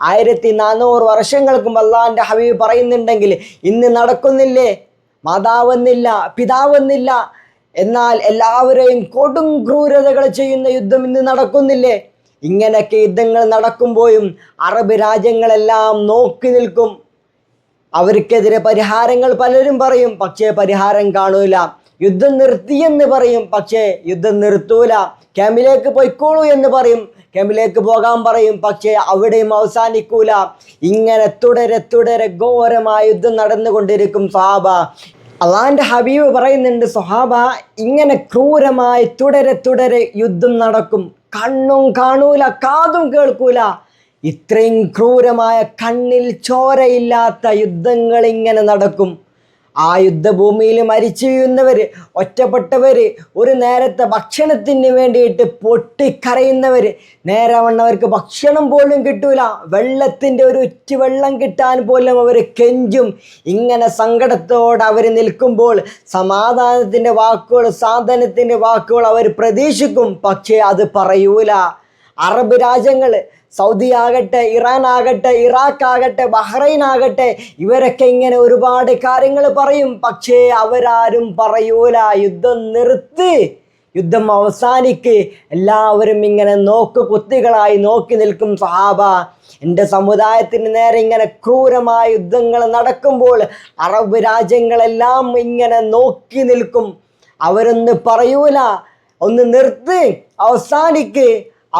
ആയിരത്തി നാനൂറ് വർഷങ്ങൾക്കും അള്ളാഹിന്റെ ഹബീബ് പറയുന്നുണ്ടെങ്കിൽ ഇന്ന് നടക്കുന്നില്ലേ? മാതാവെന്നില്ല പിതാവെന്നില്ല. എന്നാൽ എല്ലാവരെയും കൊടും ക്രൂരതകൾ ചെയ്യുന്ന യുദ്ധം ഇന്ന് നടക്കുന്നില്ലേ? ഇങ്ങനെയൊക്കെ യുദ്ധങ്ങൾ നടക്കുമ്പോഴും അറബ് രാജ്യങ്ങളെല്ലാം നോക്കി നിൽക്കും. അവർക്കെതിരെ പരിഹാരങ്ങൾ പലരും പറയും പക്ഷേ പരിഹാരം കാണൂല. യുദ്ധം നിർത്തിയെന്ന് പറയും. പക്ഷേ യുദ്ധം നിർത്തൂല. ക്യാമ്പിലേക്ക് പൊയ്ക്കോളൂ എന്ന് പറയും. ക്യാമ്പിലേക്ക് പോകാൻ പറയും. പക്ഷേ അവിടെയും അവസാനിക്കൂല. ഇങ്ങനെ തുടരെ തുടരെ ഘോരമായ യുദ്ധം നടന്നുകൊണ്ടിരിക്കും സഹാബ അള്ളാന്റെ ഹബീബ് പറയുന്നുണ്ട് സുഹാബ ഇങ്ങനെ ക്രൂരമായി തുടരെ തുടരെ യുദ്ധം നടക്കും. കണ്ണും കാണൂല കാതും കേൾക്കൂല. ഇത്രയും ക്രൂരമായ കണ്ണിൽ ചോരയില്ലാത്ത യുദ്ധങ്ങൾ ഇങ്ങനെ നടക്കും. ആ യുദ്ധഭൂമിയിൽ മരിച്ചു വീഴുന്നവർ ഒറ്റപ്പെട്ടവർ ഒരു നേരത്തെ ഭക്ഷണത്തിന് വേണ്ടിയിട്ട് പൊട്ടിക്കരയുന്നവർ നേരെ വണ്ണവർക്ക് ഭക്ഷണം പോലും കിട്ടൂല. വെള്ളത്തിന്റെ ഒരു ഉറ്റു വെള്ളം കിട്ടാൻ പോലും അവർ കെഞ്ചും. ഇങ്ങനെ സങ്കടത്തോടെ അവർ നിൽക്കുമ്പോൾ സമാധാനത്തിന്റെ വാക്കുകൾ സാധനത്തിന്റെ വാക്കുകൾ അവർ പ്രതീക്ഷിക്കും. പക്ഷേ അത് പറയൂല. അറബ് രാജ്യങ്ങൾ സൗദി ആകട്ടെ ഇറാൻ ആകട്ടെ ഇറാഖ് ആകട്ടെ ബഹ്റൈൻ ആകട്ടെ ഇവരൊക്കെ ഇങ്ങനെ ഒരുപാട് കാര്യങ്ങൾ പറയും. പക്ഷേ അവരാരും പറയൂല. യുദ്ധം നിർത്തി. യുദ്ധം അവസാനിക്ക്. എല്ലാവരും ഇങ്ങനെ നോക്ക് കുത്തികളായി നോക്കി നിൽക്കും സഹാബ. എന്റെ സമുദായത്തിന് നേരെ ഇങ്ങനെ ക്രൂരമായ യുദ്ധങ്ങൾ നടക്കുമ്പോൾ അറബ് രാജ്യങ്ങളെല്ലാം ഇങ്ങനെ നോക്കി നിൽക്കും. അവരൊന്ന് പറയൂല. ഒന്ന് നിർത്ത്. അവസാനിക്ക്.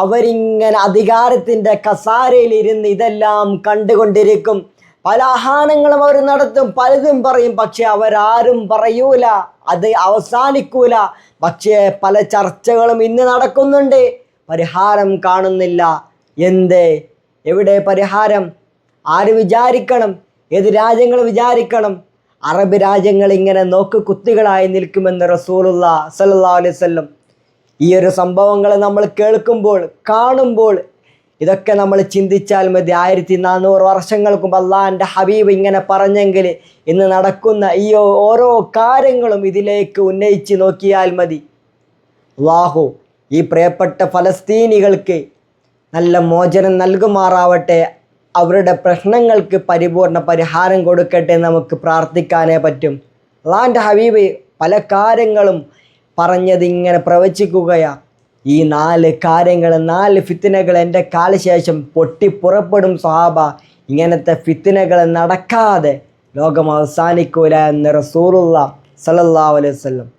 അവരിങ്ങനെ അധികാരത്തിന്റെ കസാരയിൽ ഇരുന്ന് ഇതെല്ലാം കണ്ടുകൊണ്ടിരിക്കും. പല ആഹ്വാനങ്ങളും അവർ നടത്തും പലതും പറയും പക്ഷെ അവരാരും പറയൂല അത് അവസാനിക്കൂല. പക്ഷേ പല ചർച്ചകളും ഇന്ന് നടക്കുന്നുണ്ട്. പരിഹാരം കാണുന്നില്ല. എന്തേ? എവിടെ പരിഹാരം? ആര് വിചാരിക്കണം? ഏത് രാജ്യങ്ങൾ വിചാരിക്കണം? അറബ് രാജ്യങ്ങൾ ഇങ്ങനെ നോക്ക് കുത്തികളായി നിൽക്കുമെന്ന് റസൂലുള്ള സല്ലല്ലാഹു അലൈഹി വസല്ലം ഈ ഒരു സംഭവങ്ങൾ നമ്മൾ കേൾക്കുമ്പോൾ കാണുമ്പോൾ ഇതൊക്കെ നമ്മൾ ചിന്തിച്ചാൽ മതി. ആയിരത്തി നാനൂറ് വർഷങ്ങൾക്കും അള്ളാഹിന്റെ ഹബീബ് ഇങ്ങനെ പറഞ്ഞെങ്കിൽ ഇന്ന് നടക്കുന്ന ഈ ഓരോ കാര്യങ്ങളും ഇതിലേക്ക് ഉന്നയിച്ച് നോക്കിയാൽ മതി. വാഹു ഈ പ്രിയപ്പെട്ട ഫലസ്തീനികൾക്ക് നല്ല മോചനം നൽകുമാറാവട്ടെ. അവരുടെ പ്രശ്നങ്ങൾക്ക് പരിപൂർണ പരിഹാരം കൊടുക്കട്ടെ നമുക്ക് പ്രാർത്ഥിക്കാനേ പറ്റും. അള്ളാഹിന്റെ ഹബീബ് പല കാര്യങ്ങളും പറഞ്ഞത് ഇങ്ങനെ പ്രവചിക്കുകയാ. ഈ നാല് കാര്യങ്ങൾ നാല് ഫിത്തിനകൾ എന്റെ കാലശേഷം പൊട്ടി പുറപ്പെടും സ്വഹാബ. ഇങ്ങനത്തെ ഫിത്തിനകൾ നടക്കാതെ ലോകം അവസാനിക്കൂല എന്ന് റസൂറുള്ള സലല്ലാ അലൈഹി വസല്ലം.